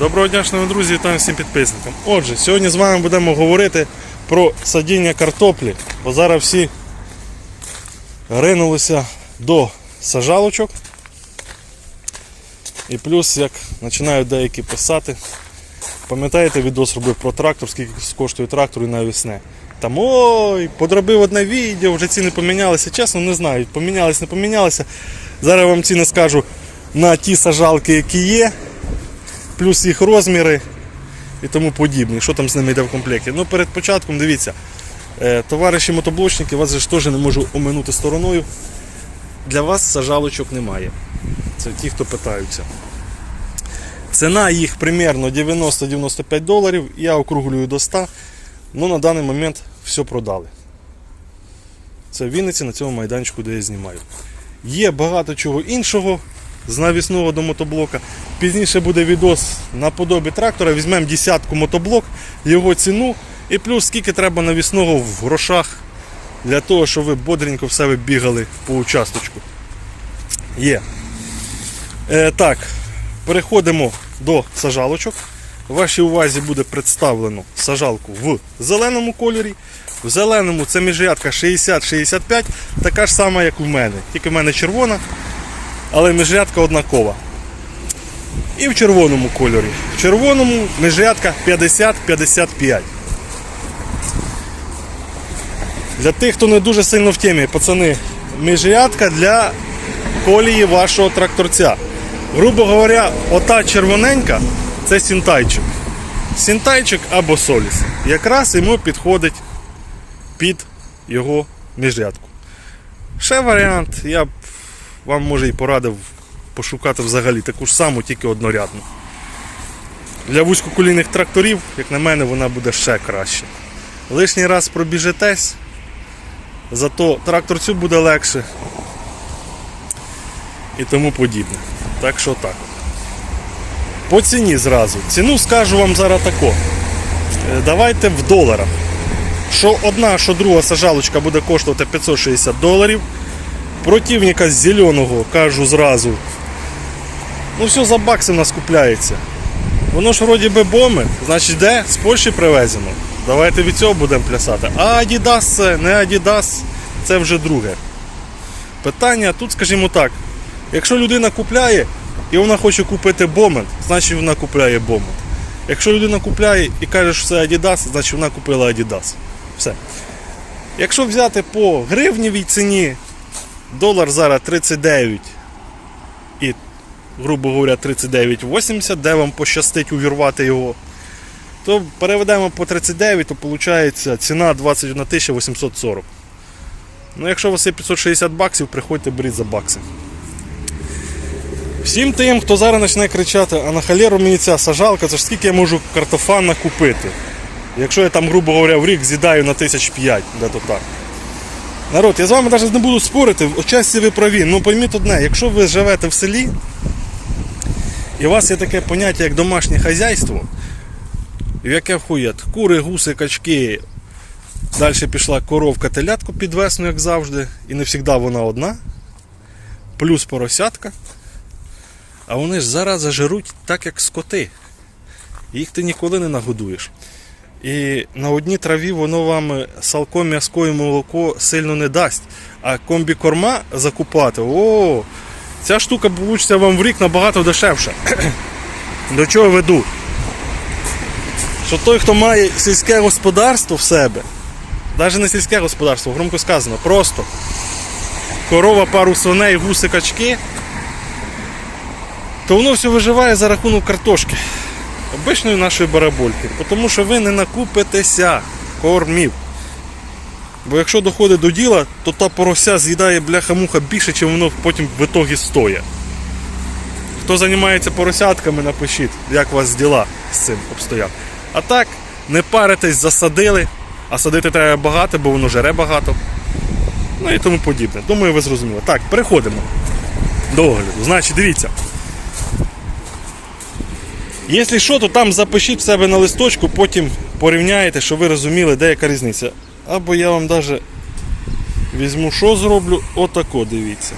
Доброго дня, шановні друзі, вітаю всім підписникам. Отже, сьогодні з вами будемо говорити про садіння картоплі, бо зараз всі ринулися до сажалочок. І плюс, як починають деякі писати, пам'ятаєте, відос робив про трактор, скільки коштує трактор і навісне. Там ой, подробив одне відео, вже ціни помінялися. Чесно, не знаю, помінялися, не помінялися. Зараз вам ціни скажу на ті сажалки, які є плюс їх розміри і тому подібне. Що там з ними йде в комплекті? Ну, перед початком дивіться, е, товариші мотоблочники, вас же теж не можу оминути стороною. Для вас сажалочок немає. Це ті, хто питаються. Ціна їх примерно 90-95 доларів, я округлюю до 100, ну на даний момент все продали. Це в Вінниці на цьому майданчику, де я знімаю. Є багато чого іншого з навісного до мотоблока. Пізніше буде відос на подобі трактора. Візьмемо десятку мотоблок, його ціну і плюс скільки треба навісного в грошах для того, щоб ви бодренько в себе бігали по участочку. Є. Е, так, переходимо до сажалочок. Вашій увазі буде представлено сажалку в зеленому кольорі. В зеленому це міжрядка 60-65, така ж сама, як у мене. Тільки в мене червона, але міжрядка однакова. І в червоному кольорі. В червоному міжрядка 50-55. Для тих, хто не дуже сильно в темі, пацани, міжрядка для колії вашого тракторця. Грубо говоря, ота червоненька це сінтайчик. Сінтайчик або соліс. Якраз йому підходить під його міжрядку. Ще варіант, я вам може і порадив пошукати взагалі таку ж саму, тільки однорядну. Для вузькоколійних тракторів, як на мене, вона буде ще краще. Лишній раз пробіжетесь, зато тракторцю буде легше і тому подібне. Так що так. По ціні зразу. Ціну скажу вам зараз тако. Е, Давайте в доларах. Що одна, що друга сажалочка буде коштувати 560 доларів. Противника з зеленого кажу зразу. Ну все за бакси в нас купляється. Воно ж вроді би боми, значить де? З Польщі привезено. Давайте від цього будемо плясати. А Adidas це не Adidas, це вже друге. Питання тут, скажімо так, якщо людина купляє і вона хоче купити бомент, значить вона купляє бомент. Якщо людина купляє і каже, що це Adidas, значить вона купила Adidas. Все. Якщо взяти по гривневій ціні, долар зараз 39 і, грубо говоря, 39,80, де вам пощастить увірвати його, то переведемо по 39, то виходить ціна 21 840. Ну, якщо у вас є 560 баксів, приходьте беріть за бакси. Всім тим, хто зараз почне кричати, а на халеру мені ця сажалка, це ж скільки я можу картофана купити. Якщо я там, грубо говоря, в рік з'їдаю на 1005, де то так. Народ, я з вами навіть не буду спорити, отчасті ви праві. Ну пойміть одне, якщо ви живете в селі, і у вас є таке поняття, як домашнє хазяйство, в яке входять кури, гуси, качки, далі пішла коровка, телятко під весну, як завжди, і не завжди вона одна, плюс поросятка. А вони ж зараз зажируть так, як скоти. Їх ти ніколи не нагодуєш. І на одній траві воно вам салко, м'яско і молоко сильно не дасть. А комбікорма закупати, о, ця штука вийде вам в рік набагато дешевше. До чого веду? Що той, хто має сільське господарство в себе, навіть не сільське господарство, громко сказано, просто корова, пару свиней, гуси, качки, то воно все виживає за рахунок картошки обичної нашої барабольки, тому що ви не накупитеся кормів. Бо якщо доходить до діла, то та порося з'їдає бляха-муха більше, ніж воно потім в ітогі стоїть. Хто займається поросятками, напишіть, як у вас діла з цим обстоять. А так, не паритесь, засадили, а садити треба багато, бо воно жере багато. Ну і тому подібне. Думаю, ви зрозуміли. Так, переходимо до огляду. Значить, дивіться. Якщо що, то там запишіть в себе на листочку, потім порівняєте, щоб ви розуміли, де яка різниця. Або я вам навіть візьму, що зроблю, отако дивіться.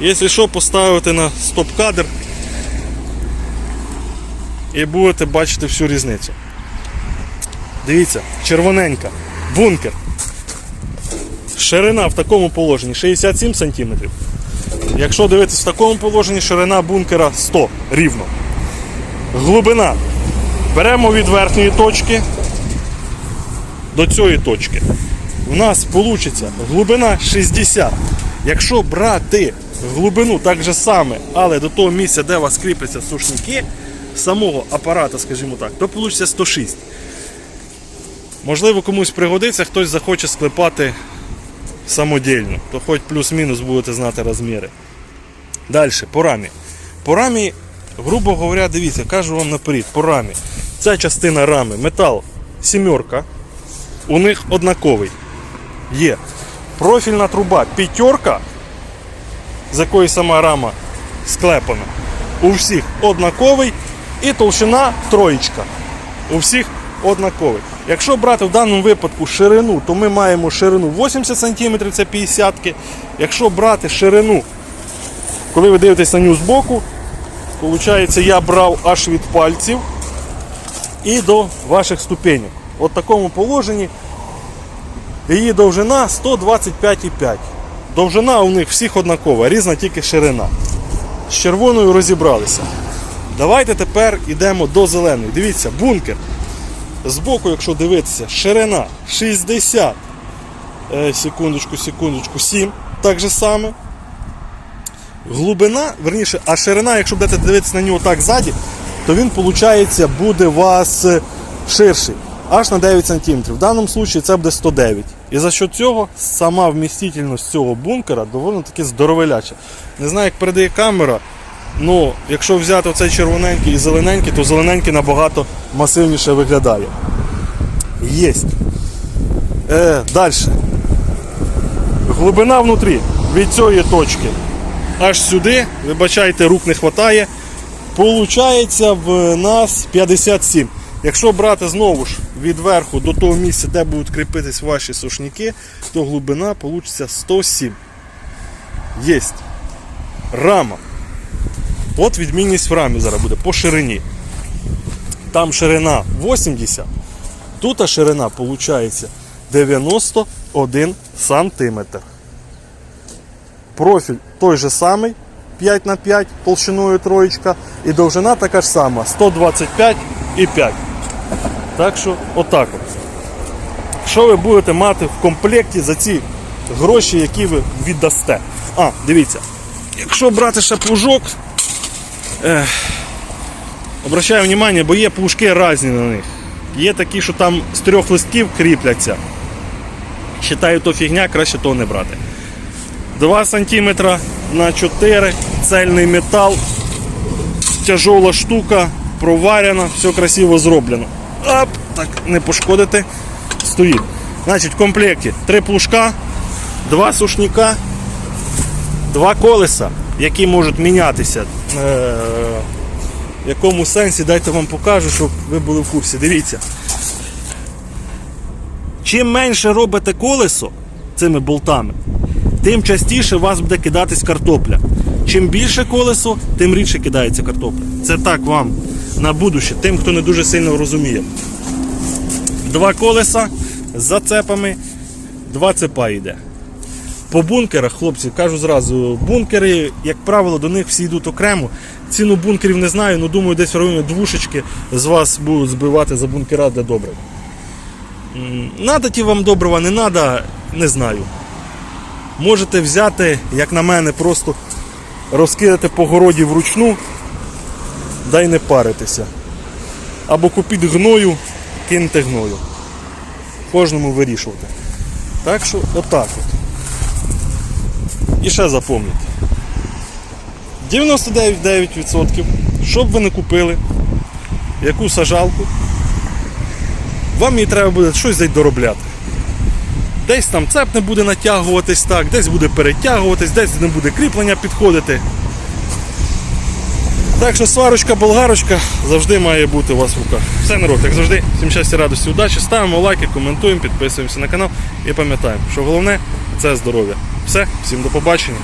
Якщо що, поставити на стоп-кадр. і будете бачити всю різницю. Дивіться, червоненька, бункер. Ширина в такому положенні 67 см. Якщо дивитися в такому положенні, ширина бункера 100 рівно. Глибина. Беремо від верхньої точки до цієї точки. У нас вийде глибина 60. Якщо брати глибину так же саме, але до того місця, де у вас кріпляться сушники, самого апарата, скажімо так, то вийде 106. Можливо, комусь пригодиться, хтось захоче склепати самодільно, то хоч плюс-мінус будете знати розміри. Далі, по рамі. По рамі, грубо говоря, дивіться, кажу вам наперед, по рамі. Ця частина рами, метал сімерка, у них однаковий. Є. Профільна труба п'ятерка, з якої сама рама склепана. У всіх однаковий. І толщина троєчка. У всіх однаковий. Якщо брати в даному випадку ширину, то ми маємо ширину 80 см, це 50 -ки. Якщо брати ширину, коли ви дивитесь на нього збоку, виходить, я брав аж від пальців і до ваших ступенів. От в такому положенні її довжина 125,5. Довжина у них всіх однакова, різна тільки ширина. З червоною розібралися. Давайте тепер йдемо до зеленої. Дивіться, бункер. Збоку, якщо дивитися, ширина 60. Е, секундочку, секундочку, 7. Так же саме. Глибина, верніше, а ширина, якщо будете дивитися на нього так ззаді, то він, виходить, буде у вас е, ширший. Аж на 9 см. В даному випадку це буде 109. І за що цього сама вмістительність цього бункера доволі таки здоровеляча. Не знаю, як передає камера. Ну, якщо взяти оцей червоненький і зелененький, то зелененький набагато масивніше виглядає. Єсть. Е, Далі. Глибина внутрі від цієї точки аж сюди, вибачайте, рук не вистачає. Получається в нас 57. Якщо брати знову ж від верху до того місця, де будуть кріпитись ваші сушники, то глибина вийде 107. Єсть. Рама. От відмінність в рамі зараз буде по ширині. Там ширина 80, тут ширина виходить 91 сантиметр. Профіль той же самий 5 на 5 толщиною троєчка і довжина така ж сама 125 і 5. Так що отак от. Що ви будете мати в комплекті за ці гроші, які ви віддасте? А, дивіться, якщо брати ще плужок, обращаю увагу, бо є плужки різні на них. Є такі, що там з трьох листків кріпляться. Считаю, то фігня, краще того не брати. 2 см на 4 цельний метал, тяжола штука, проварена, все красиво зроблено. Оп, так, не пошкодити. Стоїть. Значить, в комплекті 3 плужка, 2 сушника, 2 колеса, які можуть мінятися. Е, в якому сенсі дайте вам покажу, щоб ви були в курсі. Дивіться. Чим менше робите колесо цими болтами, тим частіше у вас буде кидатись картопля. Чим більше колесо, тим рідше кидається картопля. Це так вам на будуще, тим, хто не дуже сильно розуміє. Два колеса з зацепами, два цепа йде. По бункерах, хлопці, кажу зразу, бункери, як правило, до них всі йдуть окремо. Ціну бункерів не знаю, але думаю, десь в районі двушечки з вас будуть збивати за бункера для добрив. М, Надо ті вам добрива, не треба, не знаю. Можете взяти, як на мене, просто розкидати по городі вручну, дай не паритися. Або купіть гною, киньте гною. Кожному вирішувати. Так що отак от. І ще запам'ятайте. 99,9%, що б ви не купили, яку сажалку, вам їй треба буде щось доробляти. Десь там цеп не буде натягуватись так, десь буде перетягуватись, десь не буде кріплення підходити. Так що сварочка, болгарочка завжди має бути у вас в руках. Все народ, як завжди, всім щастя, радості, удачі. Ставимо лайки, коментуємо, підписуємося на канал і пам'ятаємо, що головне це здоров'я. Все, всім до побачення.